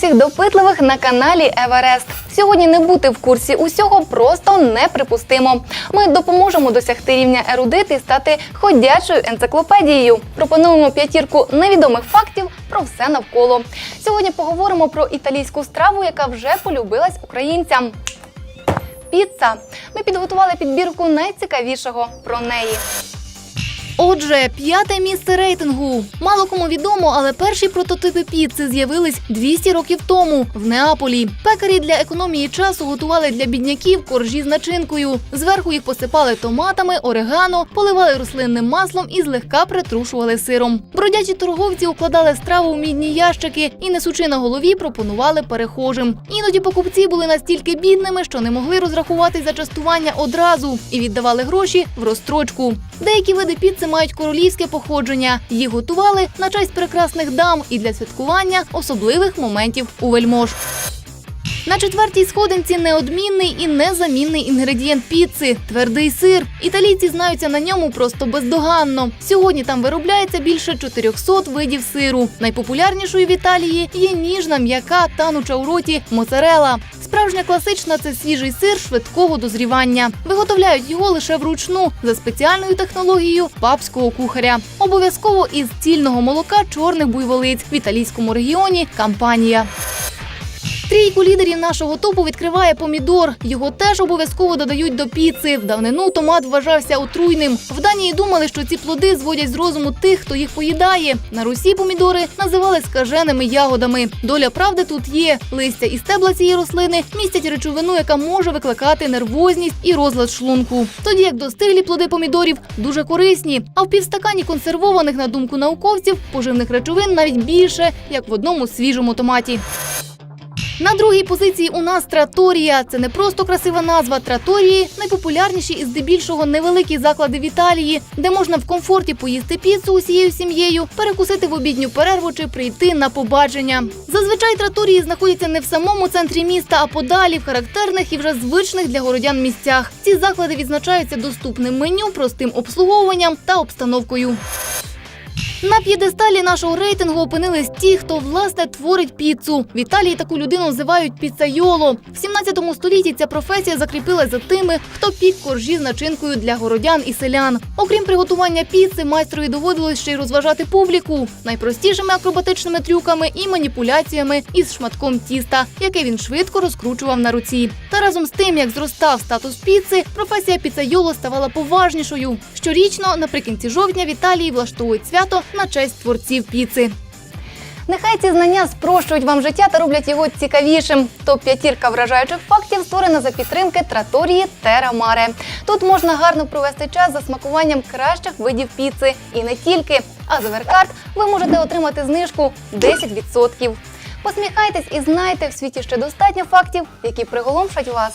усіх допитливих на каналі Еверест. Сьогодні не бути в курсі усього просто неприпустимо. Ми допоможемо досягти рівня ерудит і стати ходячою енциклопедією. Пропонуємо п'ятірку невідомих фактів про все навколо. Сьогодні поговоримо про італійську страву, яка вже полюбилась українцям. Піца. Ми підготували підбірку найцікавішого про неї. Отже, п'яте місце рейтингу. Мало кому відомо, але перші прототипи піци з'явились 200 років тому в Неаполі. Пекарі для економії часу готували для бідняків коржі з начинкою. Зверху їх посипали томатами, орегано, поливали рослинним маслом і злегка притрушували сиром. Бродячі торговці укладали страву в мідні ящики і, несучи на голові, пропонували перехожим. Іноді покупці були настільки бідними, що не могли розрахуватись за частування одразу і віддавали гроші в розстрочку. Деякі види піци мають королівське походження. Їх готували на честь прекрасних дам і для святкування особливих моментів у вельмож. На четвертій сходинці неодмінний і незамінний інгредієнт піци твердий сир. Італійці знаються на ньому просто бездоганно. Сьогодні там виробляється більше 400 видів сиру. Найпопулярнішою в Італії є ніжна, м'яка, тануча у роті моцарела. Справжня класична це свіжий сир швидкого дозрівання. Виготовляють його лише вручну за спеціальною технологією папського кухаря. Обов'язково із цільного молока чорних буйволиць в італійському регіоні кампанія. Трійку лідерів нашого топу відкриває помідор. Його теж обов'язково додають до піци. В давнину томат вважався отруйним. В Данії думали, що ці плоди зводять з розуму тих, хто їх поїдає. На Русі помідори називали скаженими ягодами. Доля правди тут є. Листя і стебла цієї рослини містять речовину, яка може викликати нервозність і розлад шлунку. Тоді як достиглі плоди помідорів дуже корисні. А в півстакані консервованих, на думку науковців, поживних речовин навіть більше, як в одному свіжому томаті. На другій позиції у нас траторія. Це не просто красива назва. Траторії найпопулярніші і здебільшого невеликі заклади в Італії, де можна в комфорті поїсти піцу усією сім'єю, перекусити в обідню перерву чи прийти на побачення. Зазвичай траторії знаходяться не в самому центрі міста, а подалі в характерних і вже звичних для городян місцях. Ці заклади відзначаються доступним меню, простим обслуговуванням та обстановкою. На п'єдесталі нашого рейтингу опинились ті, хто власне творить піцу. В Італії таку людину називають піцайоло. В 17 столітті ця професія закріпилась за тими, хто пік коржі з начинкою для городян і селян. Окрім приготування піци, майстрові доводилось ще й розважати публіку найпростішими акробатичними трюками і маніпуляціями із шматком тіста, яке він швидко розкручував на руці. Разом з тим, як зростав статус піци, професія піцайоло ставала поважнішою. Щорічно, наприкінці жовтня, в Італії влаштовують свято на честь творців піци. Нехай ці знання спрощують вам життя та роблять його цікавішим. Топ п'ятірка вражаючих фактів створена за підтримки траторії Тера Маре. Тут можна гарно провести час за смакуванням кращих видів піци і не тільки. А за веркарт ви можете отримати знижку 10%. Посміхайтесь і знайте в світі ще достатньо фактів, які приголомшать вас.